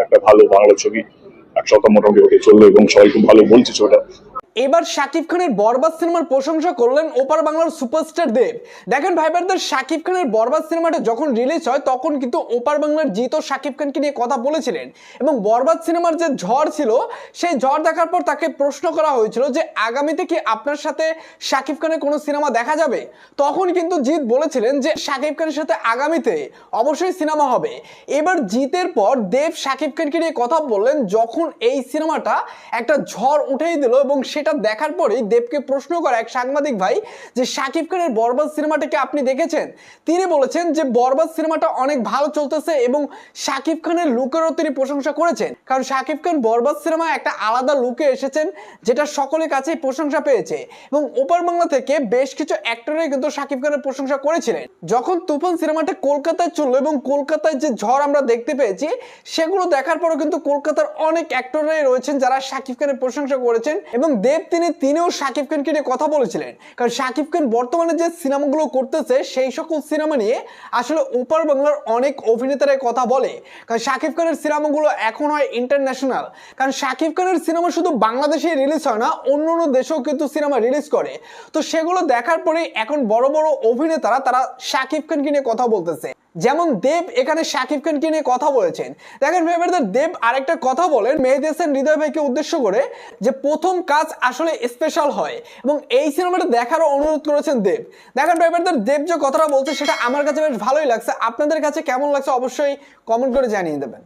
একটা ভালো বাংলা ছবি একশো সপ্তাহ মোটামুটি ওকে চলল এবং সবাই খুব ভালো বলছে ছবিটা। এবার শাকিব খানের বরবাদ সিনেমার প্রশংসা করলেন ওপার বাংলার সুপারস্টার দেব। দেখেন ভাই ব্রাদার শাকিব খানের বরবাদ সিনেমাটা যখন রিলিজ হয়, তখন কিন্তু ওপার বাংলার জিত ও শাকিব খানকে নিয়ে কথা বলেছিলেন। এবং বরবাদ সিনেমার যে ঝড় ছিল, সেই ঝড় দেখার পর তাকে প্রশ্ন করা হয়েছিল যে, আগামীতে কি আপনার সাথে শাকিব খানের কোনো সিনেমা দেখা যাবে? তখন কিন্তু জিত বলেছিলেন যে, শাকিব খানের সাথে আগামীতে অবশ্যই সিনেমা হবে। এবার জিতের পর দেব শাকিব খানকে নিয়ে কথা বললেন যখন এই সিনেমাটা একটা ঝড় উঠেই দিল এবং সেটা দেখার পরেই দেবকে প্রশ্ন করে এক সাংবাদিক ভাই যে শাকিব খানের বরবাদ সিনেমাটাকে আপনি দেখেছেন? তিনি বলেছেন যে বরবাদ সিনেমাটা অনেক ভালো চলতেছে এবং শাকিব খানের লুকেরও তিনি প্রশংসা করেছেন। কারণ শাকিব খান বরবাদ সিনেমা একটা আলাদা লুকে এসেছেন যেটা সকলের কাছেই প্রশংসা পেয়েছে এবং ওপার বাংলা থেকে বেশ কিছু অ্যাক্টরই কিন্তু শাকিব খানের প্রশংসা করেছিলেন। যখন তুফান সিনেমাটা কলকাতায় চলল এবং কলকাতায় যে ঝড় আমরা দেখতে পেয়েছি, সেগুলো দেখার পরও কিন্তু কলকাতার অনেক অ্যাক্টররাই রয়েছেন যারা শাকিব খানের প্রশংসা করেছেন এবং দেব তিনি তিনিও শাকিব খানকে নিয়ে কথা বলেছিলেন। কারণ শাকিব খান বর্তমানে যে সিনেমাগুলো করতেছে, সেই সকল সিনেমা নিয়ে আসলে ওপার বাংলার অনেক অভিনেতারাই কথা বলে। কারণ শাকিব খানের সিনেমাগুলো এখন হয় ইন্টারন্যাশনাল কারণ শাকিব খানের সিনেমা শুধু বাংলাদেশে রিলিজ হয় না, অন্য অন্য দেশেও কিন্তু সিনেমা রিলিজ করে। তো সেগুলো দেখার পরে এখন বড় বড় অভিনেতারা তারা শাকিব খানকে নিয়ে কথা বলতেছে। যেমন দেব এখানে শাকিব খানকে নিয়ে কথা বলেছেন। দেখেন ভেবেদার দেব আরেকটা কথা বলেন মেহেদেশন হৃদয় ভাইকে উদ্দেশ্য করে যে প্রথম কাজ আসলে স্পেশাল হয় এবং এই সিনেমাটা দেখারও অনুরোধ করেছেন দেব। দেখেন ভেবেদার দেব যে কথাটা বলছে সেটা আমার কাছে বেশ ভালোই লাগছে। আপনাদের কাছে কেমন লাগছে অবশ্যই কমেন্ট করে জানিয়ে দেবেন।